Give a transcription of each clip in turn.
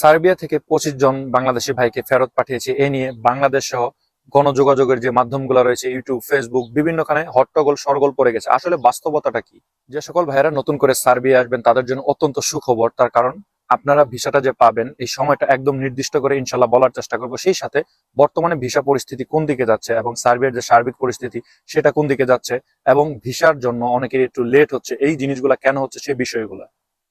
Serbia থেকে পঁচিশ জন বাংলাদেশি ভাইকে ফেরত পাঠিয়েছে। এ নিয়ে বাংলাদেশ সহ গণযোগাযোগের যে মাধ্যমগুলো রয়েছে, ইউটিউব, ফেসবুক, বিভিন্নখানে হট্টগোল, সরগোল পড়ে গেছে। আসলে বাস্তবতাটা কি? যে সকল ভাইয়েরা নতুন করে সার্বিয়া আসবেন, তাদের জন্য অত্যন্ত সুখবর। তার কারণ, আপনারা ভিসাটা যে পাবেন, এই সময়টা একদম নির্দিষ্ট করে ইনশাল্লাহ বলার চেষ্টা করব। সেই সাথে বর্তমানে ভিসা পরিস্থিতি কোন দিকে যাচ্ছে এবং সার্বিয়ার যে সার্বিক পরিস্থিতি, সেটা কোন দিকে যাচ্ছে এবং ভিসার জন্য অনেকের একটু লেট হচ্ছে, এই জিনিসগুলো কেন হচ্ছে সেই বিষয়গুলো।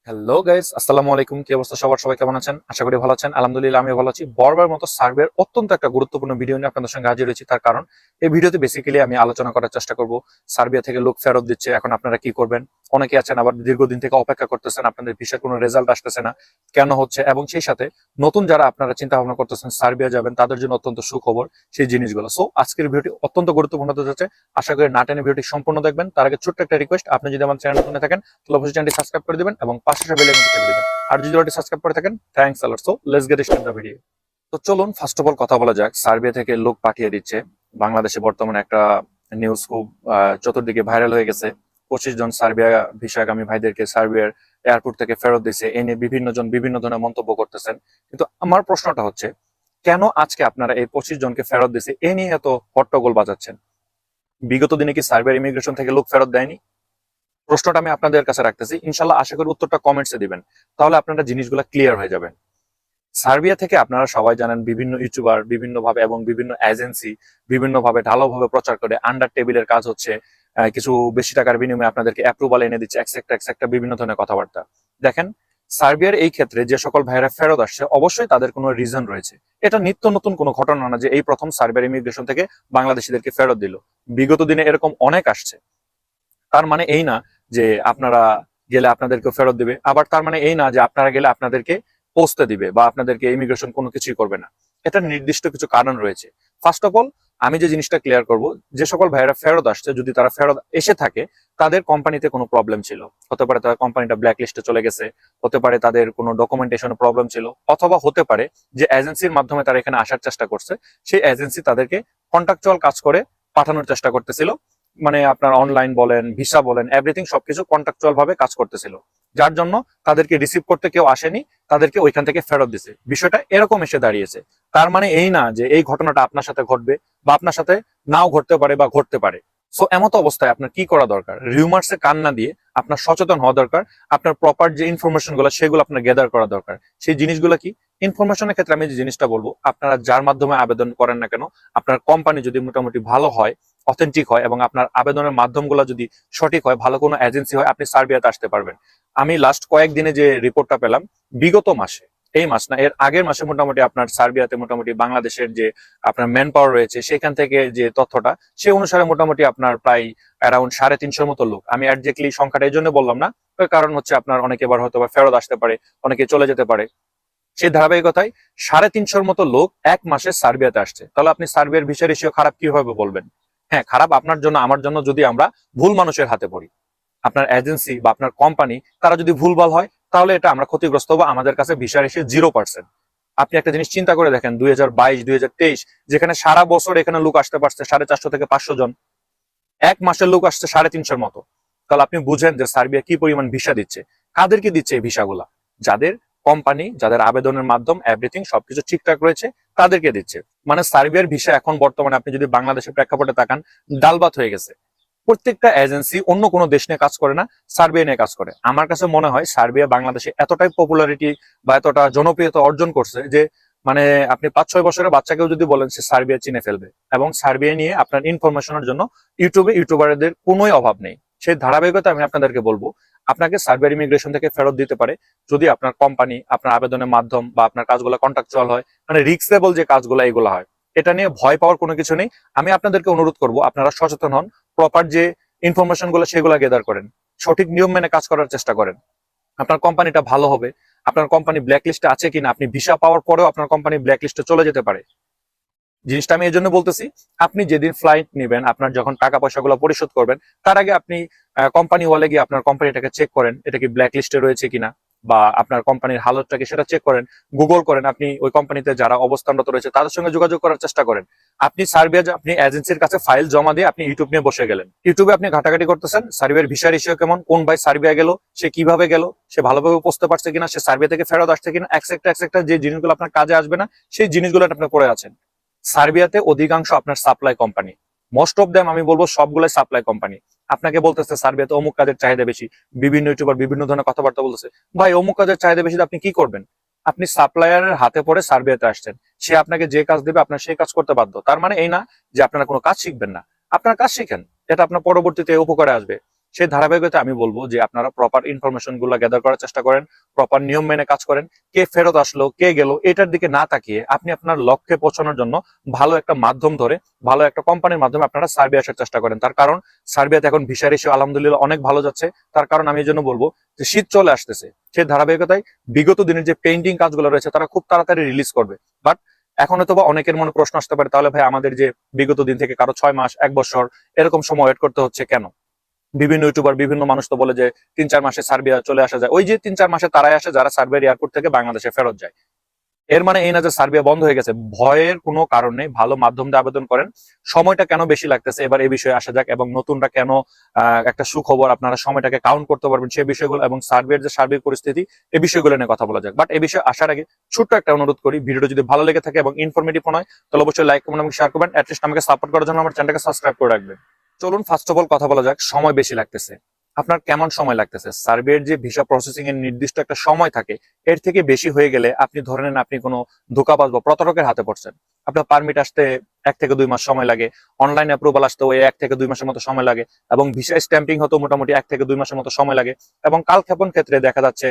হ্যালো গাইস আসসালামু আলাইকুম কি অবস্থা? সবার সবাই কেমন আছেন? আশা করি ভালো আছেন। আলহামদুলিল্লাহ আমি ভালো আছি। বরবার মতো সার্ভের অত্যন্ত একটা গুরুত্বপূর্ণ ভিডিও নিয়ে আপনাদের সঙ্গে হাজির হয়েছি। তার কারণ, এই ভিডিওতে বেসিক্যালি আমি আলোচনা করার চেষ্টা করব। সার্বিয়া থেকে লোক ফেরত দিচ্ছে। এখন আপনারা কি করবেন? অনেকে আছেন, আবার দীর্ঘদিন থেকে অপেক্ষা করতেছেন। আপনাদের ভিসার কোনো রেজাল্ট আসতেছে না। কেন হচ্ছে? এবং সেই সাথে নতুন যারা আপনারা চিন্তা ভাবনা করতেছেন, সার্বিয়া যাবেন, তাদের জন্য অত্যন্ত সুখবর সেই জিনিসগুলো। সো আজকের ভিডিওটি অত্যন্ত গুরুত্বপূর্ণ হতে যাচ্ছে আশা করি না টেনে ভিডিওটি সম্পূর্ণ দেখবেন। তার আগে ছোট্ট একটা রিকোয়েস্ট আপনি যদি আমার চ্যানেল নতুন থাকেন, তাহলে অবশ্যই চ্যানেলটি সাবস্ক্রাইব করে দিবেন এবং তো চলুন ফার্স্ট অফ অল কথা বলা যাক। থেকে লোক পাঠিয়ে দিচ্ছে। বাংলাদেশে বর্তমানে একটা নিউজ খুব চতুর্দিকে ভাইরাল হয়ে গেছে। পঁচিশ জন সার্বিয়া ভিসাগামী ভাইদেরকে সার্বিয়ার এয়ারপোর্ট থেকে ফেরত দিছে। এ নিয়ে বিভিন্ন জন বিভিন্ন ধরনের মন্তব্য করতেছেন। কিন্তু আমার প্রশ্নটা হচ্ছে, কেন আজকে আপনারা এই পঁচিশ জনকে ফেরত দিছে? এ নিয়ে এত হট্টগোল বাজাচ্ছেন। বিগত দিনে কি সার্বিয়ার ইমিগ্রেশন থেকে লোক ফেরত দেয়নি? প্রশ্নটা আমি আপনাদের কাছে রাখতেছি। ইনশাল্লাহ আশা করি উত্তরটা কমেন্টসে দিবেন। তাহলে আপনারা জিনিসগুলো ক্লিয়ার হয়ে যাবেন। সার্বিয়া থেকে আপনারা সবাই জানেন বিভিন্ন ইউটিউবার বিভিন্ন ভাবে এবং বিভিন্ন এজেন্সি বিভিন্ন ভাবে প্রচার করে। আন্ডার টেবিলের কাজ হচ্ছে কিছু বেশি টাকার বিনিময়ে আপনাদেরকে অ্যাপ্রুভাল এনে দিচ্ছে এক্সেক্টা এক্সেক্টা বিভিন্ন ধরনের কথাবার্তা। দেখেন, সার্বিয়ার এই ক্ষেত্রে যে সকল ভাইয়েরা ফেরত আসছে, অবশ্যই তাদের কোনো রিজন রয়েছে। এটা নিত্য নতুন কোনো ঘটনা না যে এই প্রথম সার্বিয়ার ইমিগ্রেশন থেকে বাংলাদেশিদেরকে ফেরত দিল। বিগত দিনে এরকম অনেক আসছে। তার মানে এই না যে আপনারা গেলে আপনাদেরকে ফেরত দিবে। আবার তার মানে এই না যে আপনারা গেলে আপনাদেরকে পৌঁছতে দিবে বা আপনাদেরকে ইমিগ্রেশন কোনো কিছুই করবে না। এটা নির্দিষ্ট কিছু কারণ রয়েছে। ফার্স্ট অফ অল আমি যে জিনিসটা ক্লিয়ার করব, যে সকল ভাইয়েরা ফেরত আসছে, যদি তারা ফেরত এসে থাকে, তাদের কোম্পানিতে কোনো প্রবলেম ছিল। হতে পারে তাদের কোম্পানিটা ব্ল্যাক লিস্টে চলে গেছে, হতে পারে তাদের কোনো ডকুমেন্টেশন প্রবলেম ছিল, অথবা হতে পারে যে এজেন্সির মাধ্যমে তারা এখানে আসার চেষ্টা করছে, সেই এজেন্সি তাদেরকে কন্ট্রাকচুয়াল কাজ করে পাঠানোর চেষ্টা করতেছিল। মানে আপনার অনলাইন বলেন ভিসা বলেন এভরিথিং সবকিছু কন্ট্রাকচুয়াল ভাবে কাজ করতেছিল। যার জন্য তাদেরকে রিসিভ করতে কেউ আসেনি, তাদেরকে ওইখান থেকে ফেরত দিছে। বিষয়টা এরকম এসে দাঁড়িয়েছে। তার মানে এই না যে এই ঘটনাটা আপনার সাথে ঘটবে বা আপনার সাথে নাও ঘটতে পারে বা ঘটতে পারে। সো এমত অবস্থায় আপনার কি করা দরকার? রিউমার্সে কান না দিয়ে আপনার সচেতন হওয়া দরকার। আপনার প্রপার যে ইনফরমেশনগুলো, সেগুলো আপনার গেদার করা দরকার। সেই জিনিসগুলো কি? ইনফরমেশনের ক্ষেত্রে আমি যে জিনিসটা বলব, আপনারা যার মাধ্যমে আবেদন করেন না কেন, আপনার কোম্পানি যদি মোটামুটি ভালো হয় অথেন্টিক হয় এবং আপনার আবেদনের মাধ্যমগুলো যদি সঠিক হয়, ভালো কোনো এজেন্সি হয়, আপনি সার্বিয়াতে আসতে পারবেন। আমি লাস্ট কয়েকদিনে যে রিপোর্টটা পেলাম, বিগত মাসে, এই মাস না, এর আগের মাসে মোটামুটি আপনার সার্বিয়াতে মোটামুটি বাংলাদেশের যে আপনার ম্যান পাওয়ার রয়েছে, সেখান থেকে যে তথ্যটা, সে অনুসারে মোটামুটি আপনার প্রায় অ্যারাউন্ড সাড়ে তিনশোর মতো লোক। আমি একজাক্টলি সংখ্যাটা এই জন্য বললাম না কারণ হচ্ছে আপনার অনেকে এবার হয়তো বা ফেরত আসতে পারে, অনেকে চলে যেতে পারে। সেই ধারাবাহিকতায় সাড়ে তিনশোর মতো লোক এক মাসে সার্বিয়াতে আসছে। তাহলে আপনি সার্বিয়ার ভিসা রেশিও খারাপ কীভাবে বলবেন? হ্যাঁ খারাপ আপনার জন্য, আমার জন্য যদি আমরা ভুল মানুষের হাতে পড়ি, আপনার এজেন্সি বা আপনার কোম্পানি তারা যদি ভুলভাল হয়, তাহলে এটা আমরা ক্ষতিগ্রস্ত হব, আমাদের কাছে ভিসা এসে জিরো পার্সেন্ট আপনি একটা জিনিস চিন্তা করে দেখেন, দুই হাজার বাইশ, দুই যেখানে সারা বছর এখানে লোক আসতে পারছে সাড়ে চারশো থেকে পাঁচশো জন, এক মাসের লোক আসছে সাড়ে তিনশোর মতো। তাহলে আপনি বুঝেন যে সার্বিয়া কি পরিমাণ ভিসা দিচ্ছে কাদেরকে দিচ্ছে এই ভিসাগুলা? যাদের কোম্পানি যাদের আবেদনের মাধ্যম এভরিথিং সবকিছু ঠিকঠাক রয়েছে তাদেরকে দিচ্ছে। মানে সার্বিয়ার ভিসা এখন বর্তমানে আপনি যদি বাংলাদেশের প্রেক্ষাপটে তাকান, ডালবাত হয়ে গেছে। প্রত্যেকটা এজেন্সি অন্য কোনো দেশ নিয়ে কাজ করে না, সার্বিয়া নিয়ে কাজ করে। আমার কাছে মনে হয় সার্বিয়া বাংলাদেশে এতটাই পপুলারিটি বা এতটা জনপ্রিয়তা অর্জন করছে যে মানে আপনি পাঁচ ছয় বছরের বাচ্চাকেও যদি বলেন সে সার্বিয়া চিনে ফেলবে। এবং সার্বিয়া নিয়ে আপনার ইনফরমেশনের জন্য ইউটিউবে ইউটিউবারদের কোনোই অভাব নেই। সেই ধারাবাহিকতা আমি আপনাদেরকে বলব। আপনাকে সার্বিয়ার ইমিগ্রেশন থেকে ফেরত দিতে পারে। যদি আপনার কোম্পানি আপনার আবেদনের মাধ্যম বা আপনার কাজগুলো কন্ট্রাকচুয়াল হয় মানে রিক্স লেভেল যে কাজগুলো এগুলো হয়। এটা নিয়ে ভয় পাওয়ার কোনো কিছু নেই। আমি আপনাদেরকে অনুরোধ করব, আপনারা সচেতন হন প্রপার যে ইনফরমেশনগুলো সেগুলো গেদার করেন। সঠিক নিয়ম মেনে কাজ করার চেষ্টা করেন। আপনার কোম্পানিটা ভালো হবে। আপনার কোম্পানি ব্ল্যাক লিস্টে আছে কিনা? আপনি ভিসা পাওয়ার পরেও আপনার কোম্পানি ব্ল্যাক লিস্টে চলে যেতে পারে। জিনিসটা আমি এই জন্য বলতেছি, আপনি যেদিন ফ্লাইট নেবেন, আপনার যখন টাকা পয়সাগুলো পরিশোধ করবেন, তার আগে আপনি কোম্পানি ওয়ালে গিয়ে আপনার কোম্পানিটাকে চেক করেন, এটা কি ব্ল্যাক লিস্টে রয়েছে কিনা, বা আপনার কোম্পানির হালতটাকে সেটা চেক করেন গুগল করেন, আপনি ওই কোম্পানিতে যারা অবস্থানরত রয়েছে, তাদের সঙ্গে যোগাযোগ করার চেষ্টা করেন। আপনি সার্বিয়া আপনি এজেন্সির কাছে ফাইল জমা দিয়ে আপনি ইউটিউব নিয়ে বসে গেলেন। ইউটিউবে আপনি ঘাটাঘাটি করতেছেন, সার্বিয়ার ভিসা ইস্যু কেমন, কোন ভাই সার্বিয়া গেল, সে কীভাবে গেল, সে ভালোভাবে পৌঁছতে পারছে কিনা, সে সার্বিয়া থেকে ফেরত আসছে কিনা একসেক্টা একসেক্টা যে জিনিসগুলো আপনার কাজে আসবে না, সেই জিনিসগুলো আপনি করে আছেন। সার্বিয়াতে অধিকাংশ আপনার supply company most of them আমি বলব সবগুলাই সাপ্লাই কোম্পানি আপনাকে বলতেছে, সার্বিয়াতে অমুক কাজের চাহিদা বেশি। বিভিন্ন ইউটিউবার বিভিন্ন ধরনের কথাবার্তা বলতেছে। ভাই, অমুক কাজের চাহিদা বেশি আপনি কি করবেন? আপনি সাপ্লায়ারের হাতে পড়ে সার্বিয়াতে আসছেন। সে আপনাকে যে কাজ দেবে, আপনার সেই কাজ করতে বাধ্য। তার মানে এই না যে আপনারা কোনো কাজ শিখবেন না। আপনার কাজ শিখেন। এটা আপনার পরবর্তীতে উপকারে আসবে। সেই ধারাবাহিকতা আমি বলব যে আপনারা প্রপার ইনফরমেশনগুলো গ্যাদার করার চেষ্টা করেন প্রপার নিয়ম মেনে কাজ করেন, কে ফেরত আসলো, কে গেল, এটার দিকে না তাকিয়ে আপনি আপনার লক্ষ্যে পৌঁছানোর জন্য ভালো একটা মাধ্যম ধরে, ভালো একটা কোম্পানির মাধ্যমে আপনারা সার্বিয়া আসার চেষ্টা করেন। তার কারণ সার্বিয়াতে এখন ভিসা রেশিও আলহামদুলিল্লাহ অনেক ভালো যাচ্ছে। তার কারণ আমি এই জন্য বলব যে শীত চলে আসতেছে। সেই ধারাবাহিকতায় বিগত দিনের যে পেন্টিং কাজগুলো রয়েছে, তারা খুব তাড়াতাড়ি রিলিজ করবে। বাট এখন হয়তো বা অনেকের মনে প্রশ্ন আসতে পারে, তাহলে ভাই আমাদের যে বিগত দিন থেকে কারও ছয় মাস, এক বছর, এরকম সময় ওয়েট করতে হচ্ছে কেন? বিভিন্ন ইউটিউবার বিভিন্ন মানুষ তো বলে যে তিন চার মাসে সার্বিয়া চলে আসা যায়। ওই যে তিন চার মাসে তারাই আসে, যারা সার্বিয়ার এয়ারপোর্ট থেকে বাংলাদেশে ফেরত যায়। এর মানে এই না যে সার্বিয়া বন্ধ হয়ে গেছে। ভয়ের কোনো কারণ নেই। ভালো মাধ্যম দিয়ে আবেদন করেন। সময়টা কেন বেশি লাগতেছে? এবার এই বিষয়ে আসা যাক এবং নতুনটা কেন একটা সুখবর আপনারা সময়টাকে কাউন্ট করতে পারবেন সেই বিষয়গুলো এবং সার্বিয়ার যে সার্বিক পরিস্থিতি এই বিষয়গুলো নিয়ে কথা বলা যাক। বাট এই বিষয়ে আসার আগে ছোট্ট একটা অনুরোধ করি, ভিডিওটা যদি ভালো লেগে থাকে এবং ইনফরমেটিভ হয় তাহলে অবশ্যই লাইক কমেন্ট এবং শেয়ার করবেন। অ্যাটলিস্ট আমাকে সাপোর্ট করার জন্য আমার চ্যানেলকে সাবস্ক্রাইব করে রাখবেন। চলুন ফার্স্ট অফ অল কথা বলা যাক, সময় বেশি লাগতেছে। আপনার কেমন সময় লাগতেছে? সার্ভের যে ভিসা প্রসেসিং এর নির্দিষ্ট একটা সময় থাকে, এর থেকে বেশি হয়ে গেলে আপনি ধরে নেন আপনি কোনো ধোকাবাজ বা প্রতারকের হাতে পড়ছেন। আপনার পারমিট আসতে এক থেকে দুই মাস সময় লাগে অনলাইন অ্যাপ্রুভাল আসতে ওই এক থেকে দুই মাসের মতো সময় লাগে, এবং ভিসা স্ট্যাম্পিং হতো মোটামুটি এক থেকে দুই মাসের মতো সময় লাগে, এবং কালক্ষেপণ ক্ষেত্রে দেখা যাচ্ছে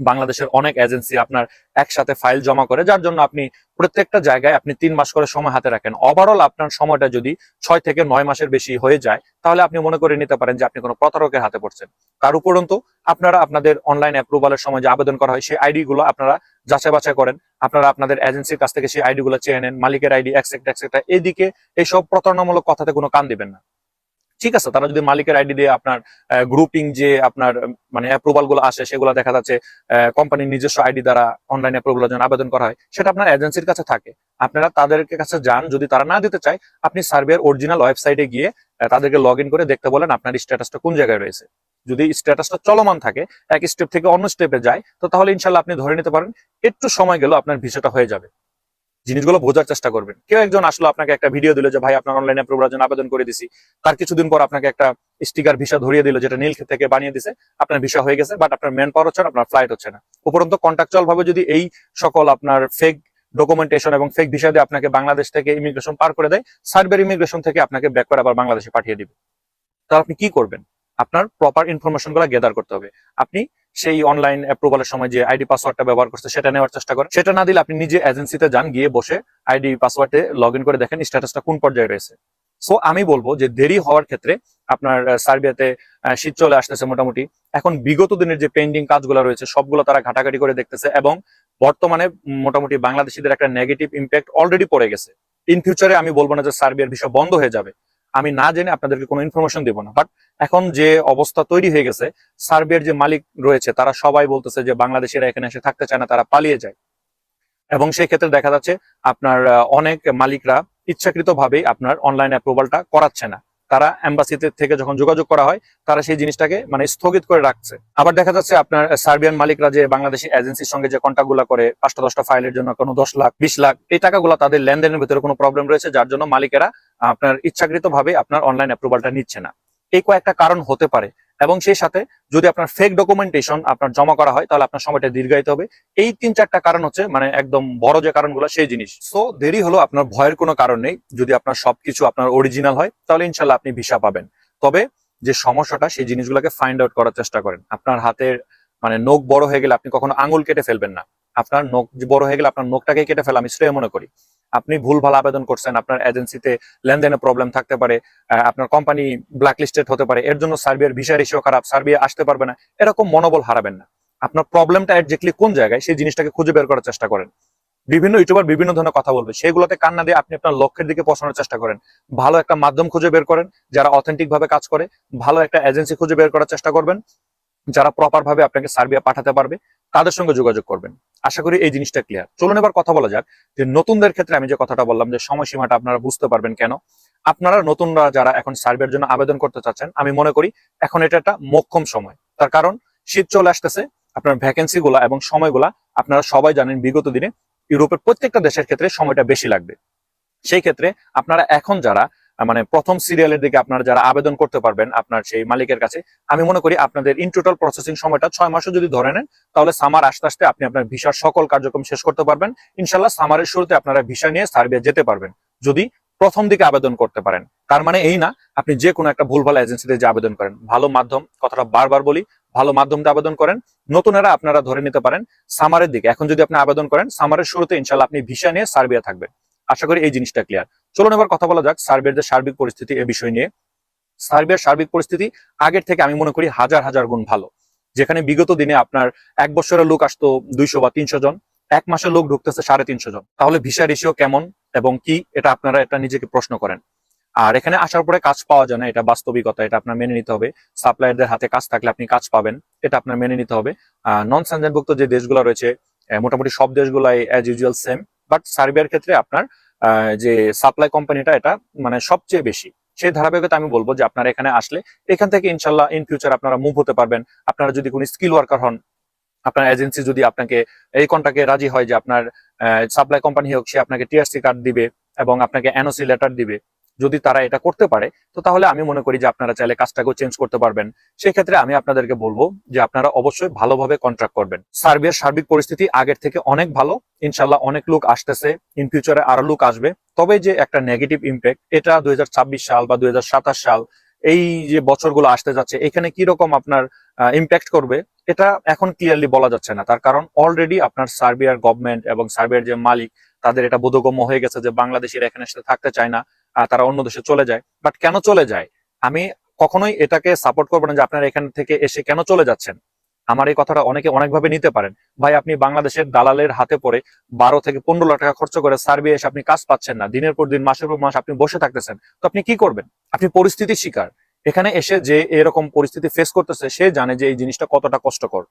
বাংলাদেশের অনেক এজেন্সি আপনার একসাথে ফাইল জমা করে, যার জন্য আপনি প্রত্যেকটা জায়গায় আপনি তিন মাস করে সময় হাতে রাখেন। ওভারঅল আপনার সময়টা যদি ছয় থেকে নয় মাসের বেশি হয়ে যায়, তাহলে আপনি মনে করে নিতে পারেন যে আপনি কোনো প্রতারকের হাতে পড়ছেন। তার উপরন্তু আপনারা আপনাদের অনলাইন অ্যাপ্রুভালের সময় যে আবেদন করা হয়, সেই আইডি গুলো আপনারা যাচাই বাছাই করেন। আপনারা আপনাদের এজেন্সির কাছ থেকে সেই আইডি গুলো চেয়ে নেন, মালিকের আইডি এক্সেক্ট এক্সেক্ট এদিকে এইসব প্রতারণামূলক কথাতে কোনো কান দিবেন না। ঠিক আছে, তারা যদি মালিকের আইডি দিয়ে আপনার গ্রুপিং যে আপনার মানে অ্যাপ্রুভালগুলো আসে, সেগুলো দেখা যাচ্ছে কোম্পানির নিজস্ব আইডি দ্বারা অনলাইন অ্যাপ্রুভালের জন্য আবেদন করা হয়, সেটা আপনার এজেন্সির কাছে থাকে। আপনারা তাদের কাছে যান, যদি তারা না দিতে চায়, আপনি সার্ভের অরিজিনাল ওয়েবসাইটে গিয়ে তাদেরকে লগ করে দেখতে বলেন আপনার স্ট্যাটাসটা কোন জায়গায় রয়েছে। যদি স্ট্যাটাসটা চলমান থাকে, এক স্টেপ থেকে অন্য স্টেপে যায়, তো তাহলে ইনশাল্লাহ আপনি ধরে নিতে পারেন, একটু সময় গেল আপনার ভিসাটা হয়ে যাবে। জিনিসগুলো বোঝার চেষ্টা করবেন। কেউ একজন আসলো, আপনাকে একটা ভিডিও দিল যে, ভাই, আপনার অনলাইন জন্য আবেদন করে দিছি। তার কিছুদিন পর আপনাকে একটা স্টিকার ভিসা ধরিয়ে দিল, যেটা নীল থেকে বানিয়ে দিছে। আপনার ভিসা হয়ে গেছে বাট আপনার ম্যান পাওয়ার হচ্ছে না, আপনার ফ্লাইট হচ্ছে না। উপরন্ত কন্ট্রাকচুয়াল ভাবে যদি এই সকল আপনার ফেক ডকুমেন্টেশন এবং ফেক ভিসা দিয়ে আপনাকে বাংলাদেশ থেকে ইমিগ্রেশন পার করে দেয় সার্ভের ইমিগ্রেশন থেকে আপনাকে ব্যাক করে আবার বাংলাদেশে পাঠিয়ে দিবে। তাহলে আপনি কি করবেন? আপনার প্রপার ইনফরমেশনগুলো গেদার করতে হবে। আপনি সেই অনলাইন অ্যাপ্রুভালের সময় যে আইডি পাসওয়ার্ডটা ব্যবহার করছে, সেটা নেওয়ার চেষ্টা করেন সেটা না দিলে আপনি নিজে এজেন্সিতে যান, গিয়ে বসে আইডি পাসওয়ার্ডে লগ করে দেখেন স্ট্যাটাসটা কোন পর্যায়ে রয়েছে। সো আমি বলব যে দেরি হওয়ার ক্ষেত্রে আপনার সার্বিয়াতে শীত চলে আসতেছে মোটামুটি। এখন বিগত দিনের যে পেন্ডিং কাজগুলো রয়েছে, সবগুলো তারা ঘাটাঘাটি করে দেখতেছে এবং বর্তমানে মোটামুটি বাংলাদেশিদের একটা নেগেটিভ ইম্প্যাক্ট অলরেডি পড়ে গেছে। ইন ফিউচারে আমি বলব না যে সার্বিয়ার বিষয় বন্ধ হয়ে যাবে। আমি না জেনে আপনাদেরকে কোনো ইনফরমেশন দেবো না। বাট এখন যে অবস্থা তৈরি হয়ে গেছে, সার্বিয়ার যে মালিক রয়েছে, তারা সবাই বলতেছে যে বাংলাদেশিরা এখানে এসে থাকতে চায় না, তারা পালিয়ে যায়। এবং সেই ক্ষেত্রে দেখা যাচ্ছে আপনার অনেক মালিকরা ইচ্ছাকৃত ভাবেই আপনার অনলাইন অ্যাপ্রুভালটা করাচ্ছে না। তারা এম্বাসিতে থেকে যখন যোগাযোগ করা হয়, তারা সেই জিনিসটাকে মানে স্থগিত করে রাখছে। আবার দেখা যাচ্ছে আপনার সার্বিয়ান মালিকরা যে বাংলাদেশি এজেন্সির সঙ্গে যে কন্ট্যাক্ট করে, পাঁচটা দশটা ফাইলের জন্য কোনো দশ লাখ, বিশ লাখ, এই টাকাগুলো তাদের লেনদেনের ভিতরে কোনো প্রবলেম রয়েছে, যার জন্য মালিকেরা আপনার ইচ্ছাকৃত ভাবে আপনার অনলাইন অ্যাপ্রুভালটা নিচ্ছে না। এই কয়েকটা কারণ হতে পারে এবং সেই সাথে যদি আপনার ফেক ডকুমেন্টেশন আপনার জমা করা হয়, তাহলে আপনার সময়টা দীর্ঘায়িত হবে। এই তিন চারটা কারণ হচ্ছে মানে একদম বড় যে কারণগুলো, সেই জিনিস। সো দেরি হলো, আপনার ভয়ের কোনো কারণ নেই। যদি আপনার সবকিছু আপনার অরিজিনাল হয়, তাহলে ইনশাল্লাহ আপনি ভিসা পাবেন। তবে যে সমস্যাটা, সেই জিনিসগুলোকে ফাইন্ড আউট করার চেষ্টা করেন। আপনার হাতের মানে নখ বড় হয়ে গেলে আপনি কখনো আঙুল কেটে ফেলবেন না। আপনার নখ বড় হয়ে গেলে আপনার নখটাকে কেটে ফেলা, আমি শ্রেয় মনে করি। আপনি ভুল ভালো আবেদন করছেন, আপনার এজেন্সিতে লেনদেনে প্রবলেম থাকতে পারে আপনার কোম্পানি ব্ল্যাকলিস্টেড হতে পারে, এর জন্য সার্বিয়ার ভিসা রেশিও খারাপ, সার্বিয়া আসতে পারবে না, এরকম মনোবল হারাবেন না। আপনার প্রবলেমটা একজাক্টলি কোন জায়গায়, সেই জিনিসটাকে খুঁজে বের করার চেষ্টা করেন। বিভিন্ন ইউটিউবার বিভিন্ন ধরনের কথা বলবে, সেগুলোতে কান্না দিয়ে আপনি আপনার লক্ষ্যের দিকে পৌঁছানোর চেষ্টা করেন। ভালো একটা মাধ্যম খুঁজে বের করেন, যারা অথেন্টিক ভাবে কাজ করে, ভালো একটা এজেন্সি খুঁজে বের করার চেষ্টা করবেন। যারা প্রপার ভাবে আপনাকে সার্বিয়া পাঠাতে পারবে, তাদের সঙ্গে যোগাযোগ করবেন। আশা করি এই জিনিসটা ক্লিয়ার চলুন এবার কথা বলা যাক যে নতুনদের ক্ষেত্রে আমি যে কথাটা বললাম যে সময়সীমাটা আপনারা বুঝতে পারবেন কেন? আপনারা নতুনরা যারা এখন সার্ভের জন্য আবেদন করতে চাচ্ছেন, আমি মনে করি এখন এটা একটা মোক্ষম সময়। তার কারণ, শীত চলে আসতেছে, আপনার ভ্যাকেন্সি গুলা এবং সময়গুলা আপনারা সবাই জানেন বিগত দিনে ইউরোপের প্রত্যেকটা দেশের ক্ষেত্রে সময়টা বেশি লাগবে। সেই ক্ষেত্রে আপনারা এখন যারা মানে প্রথম সিরিয়ালের দিকে আপনারা যারা আবেদন করতে পারবেন আপনার সেই মালিকের কাছে, আমি মনে করি আপনাদের ইন টোটাল প্রসেসিং সময়টা ছয় মাসও যদি ধরে নেন, তাহলে সামার আস্তে আস্তে আপনি আপনার ভিসার সকল কার্যক্রম শেষ করতে পারবেন। ইনশাল্লাহ সামারের শুরুতে আপনারা ভিসা নিয়ে সার্বিয়া যেতে পারবেন, যদি প্রথম দিকে আবেদন করতে পারেন। তার মানে এই না, আপনি যে কোনো একটা ভুলভাল এজেন্সিতে যে আবেদন করেন, ভালো মাধ্যম, কথাটা বারবার বলি, ভালো মাধ্যমতে আবেদন করেন, নতুনেরা আপনারা ধরে নিতে পারেন সামারের দিকে। এখন যদি আপনি আবেদন করেন সামারের শুরুতে ইনশাল্লাহ আপনি ভিসা নিয়ে সার্বিয়া থাকবেন। আশা করি এই জিনিসটা ক্লিয়ার চলুন এবার কথা বলা যাক সার্বিয়ার যে সার্বিক পরিস্থিতি এ বিষয় নিয়ে। সার্বিয়ার সার্বিক পরিস্থিতি আগের থেকে আমি মনে করি হাজার হাজার গুণ ভালো। যেখানে বিগত দিনে আপনার এক বছরের লোক আসতো দুইশো বা তিনশো জন, এক মাসের লোক ঢুকতেছে সাড়ে তিনশো জন। তাহলে ভিসা রেশিও কেমন এবং কি এটা আপনারা এটা নিজেকে প্রশ্ন করেন। আর এখানে আসার পরে কাজ পাওয়া যায় না, এটা বাস্তবিকতা, এটা আপনার মেনে নিতে হবে। সাপ্লায়ারদের হাতে কাজ থাকলে আপনি কাজ পাবেন, এটা আপনার মেনে নিতে হবে। নন স্যানজেনভুক্ত যে দেশগুলো রয়েছে মোটামুটি সব দেশগুলাই অ্যাজ ইউজুয়াল সেম বাট সার্বিয়ার ক্ষেত্রে আপনার যে সাপ্লাই কোম্পানিটা এটা মানে সবচেয়ে বেশি। সেই ধারাবাহিকতা আমি বলব যে আপনারা এখানে আসলে এখান থেকে ইনশাল্লাহ ইন ফিউচার আপনারা মুভ হতে পারবেন। আপনারা যদি কোনো স্কিল ওয়ার্কার হন, আপনার এজেন্সি যদি আপনাকে এই কন্ট্রাক্টে রাজি হয় যে আপনার সাপ্লাই কোম্পানি হোক, সে আপনাকে টিআরসি কার্ড দিবে এবং আপনাকে এনওসি লেটার দিবে। যদি তারা এটা করতে পারে, তো তাহলে আমি মনে করি যে আপনারা চাইলে কাজটাকেও চেঞ্জ করতে পারবেন। সেক্ষেত্রে আমি আপনাদেরকে বলব যে আপনারা অবশ্যই ভালোভাবে কন্ট্রাক্ট করবেন। সার্বিয়ার সার্বিক পরিস্থিতি আগের থেকে অনেক ভালো। ইনশাল্লাহ অনেক লোক আসতেছে ইন ফিউচারে আরও লোক আসবে। তবে যে একটা নেগেটিভ ইম্প্যাক্ট এটা দুই হাজার ছাব্বিশ সাল বা দুই হাজার সাতাশ সাল, এই যে বছরগুলো আসতে যাচ্ছে, এখানে কি রকম আপনার ইম্প্যাক্ট করবে, এটা এখন ক্লিয়ারলি বলা যাচ্ছে না। তার কারণ অলরেডি আপনার সার্বিয়ার গভর্নমেন্ট এবং সার্বিয়ার যে মালিক, তাদের এটা বোধগম্য হয়ে গেছে যে বাংলাদেশের এখানে সাথে থাকতে চায় না। তারা অন্য দেশে চলে যায়। বাট কেন চলে যায়? আমি কখনোই এটাকে সাপোর্ট করব না যে আপনারা এখান থেকে এসে কেন চলে যাচ্ছেন। আমার এই কথাটা অনেকে অনেকভাবে নিতে পারেন। ভাই, আপনি বাংলাদেশের দালালের হাতে পড়ে বারো থেকে পনেরো লাখ টাকা খরচ করে সার্বিয়া এসে আপনি কাজ পাচ্ছেন না। দিনের পর দিন, মাসের পর মাস আপনি বসে থাকতেছেন। তো আপনি কি করবেন? আপনি পরিস্থিতির শিকার। এখানে এসে যে এরকম পরিস্থিতি ফেস করতেছে, সে জানে যে এই জিনিসটা কতটা কষ্টকর।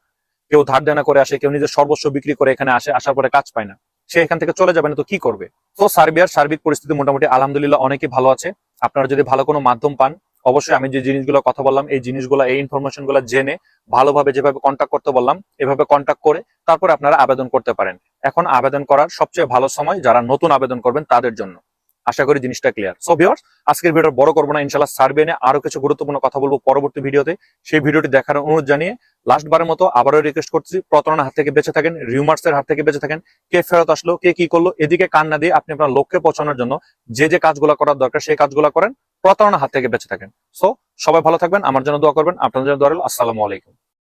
কেউ ধার দেনা করে আসে, কেউ নিজের সর্বস্ব বিক্রি করে এখানে আসে, আসার পরে কাজ পায় না। সে এখান থেকে চলে যাবে না, তো কি করবে? তো সার্বিয়ার সার্বিক পরিস্থিতি মোটামুটি আলহামদুলিল্লাহ অনেকে ভালো আছে। আপনারা যদি ভালো কোনো মাধ্যম পান, অবশ্যই আমি যে জিনিসগুলো কথা বললাম, এই জিনিসগুলো, এই ইনফরমেশনগুলো জেনে ভালোভাবে যেভাবে কন্ট্যাক্ট করতে বললাম, এভাবে কন্ট্যাক্ট করে তারপর আপনারা আবেদন করতে পারেন। এখন আবেদন করার সবচেয়ে ভালো সময় যারা নতুন আবেদন করবেন তাদের জন্য। আশা করি জিনিসটা ক্লিয়ার সো ভিউয়ার্স আজকের ভিডিও বড় করব না ইনশাল্লাহ সার্ভে নিয়ে আরও কিছু গুরুত্বপূর্ণ কথা বলব পরবর্তী ভিডিওতে সেই ভিডিওটি দেখার অনুরোধ জানিয়ে লাস্ট বারের মতো আবারও রিকোয়েস্ট করছি, প্রতারণার হাত থেকে বেঁচে থাকেন রিউমার্স এর হাত থেকে বেঁচে থাকেন, কে ফেরত আসলো, কে কি করল, এদিকে কান না দিয়ে আপনি আপনার লক্ষ্যে পৌঁছানোর জন্য যে যে কাজগুলো করার দরকার, সেই কাজগুলো করেন, প্রতারণার হাত থেকে বেঁচে থাকেন। সো সবাই ভালো থাকবেন, আমার জন্য দোয়া করবেন আপনার জন্য দোয়া রইল। আসসালামু আলাইকুম।